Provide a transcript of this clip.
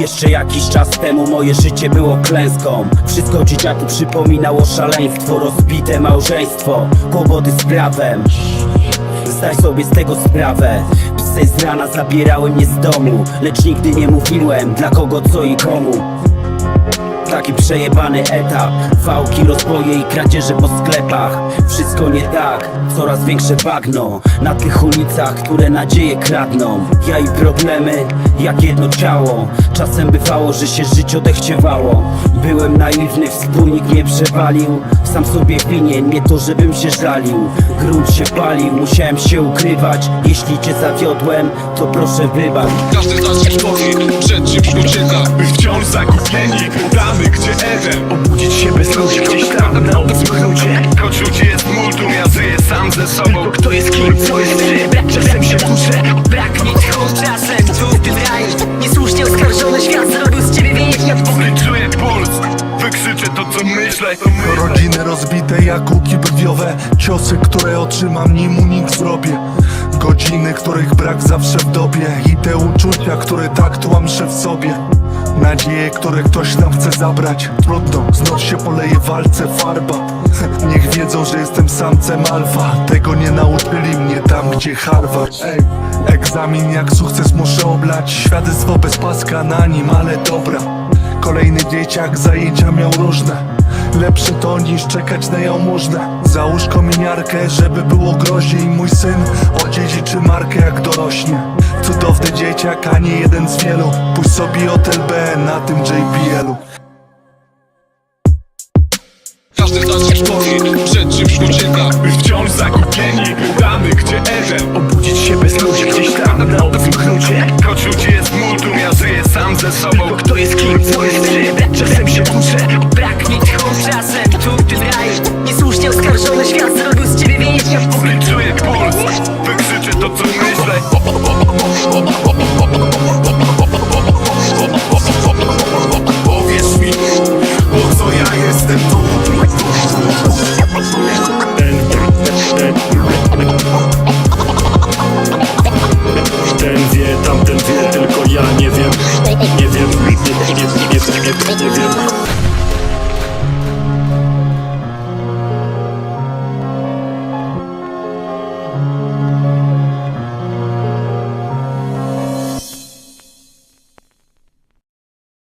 Jeszcze jakiś czas temu moje życie było klęską. Wszystko dzieciaku przypominało szaleństwo Rozbite małżeństwo, kłopoty z prawem. Zdaj sobie z tego sprawę. Psy z rana zabierały mnie z domu Lecz nigdy nie mówiłem dla kogo, co i komu Taki przejebany etap. Wałki, rozboje i kradzieże po sklepach. Wszystko nie tak, coraz większe bagno. Na tych ulicach, które nadzieje kradną. Ja i problemy, jak jedno ciało. Czasem bywało, że się życie odechciewało. Byłem naiwny, wspólnik mnie przewalił. Sam sobie winien, nie to żebym się żalił. Grunt się palił, musiałem się ukrywać. Jeśli cię zawiodłem, to proszę wybacz. Każdy z nas stoi przed czymś ucieka My wciąż zagubieni Obudzić się bez ludzi. Gdzieś tam na obcym ludzie. Choć ludzi jest multum, ja żyję sam ze sobą. Kto jest kim, co jest czym Brak czasem się kuszę Brak mi tchu czasem tu tym raju Niesłusznie oskarżony świat zrobił z ciebie więźnia Czuję puls. Wykrzyczę to co myślę. Rodziny rozbite jak łuki brwiowe. Ciosy, które otrzymam, nim unik zrobię. Godziny, których brak zawsze w dobie. I te uczucia, które tak tłamszę w sobie Nadzieje, które ktoś nam chce zabrać. Trudno, znów się poleje walce farba. Niech wiedzą, że jestem samcem alfa. Tego nie nauczyli mnie tam, gdzie Harvard. Ej, Egzamin jak sukces muszę oblać. Świadectwo bez paska na nim, ale dobra. Kolejny dzieciak zajęcia miał różne. Lepsze to niż czekać na jałmużnę. Załóż kominiarkę, żeby było groźniej. Mój syn odziedziczy markę jak dorośnie dzieciak, a nie jeden z wielu Pójdź sobie od LBN na tym JBL-u Każdy z nas już powie, przed czymś ucieka My wciąż zagubieni, damy gdzie Eden Obudzić się bez ludzi gdzieś tam, na obcym gruncie Choć ludzie jest multum, ja żyję sam ze sobą kto jest kim, co jest czym, czasem się uczę Brak mi tchą, czasem tu ty zdrajesz Niesłusznie oskarżony świat zrobił z ciebie więźnia Czuję puls, wykrzyczę to co myślę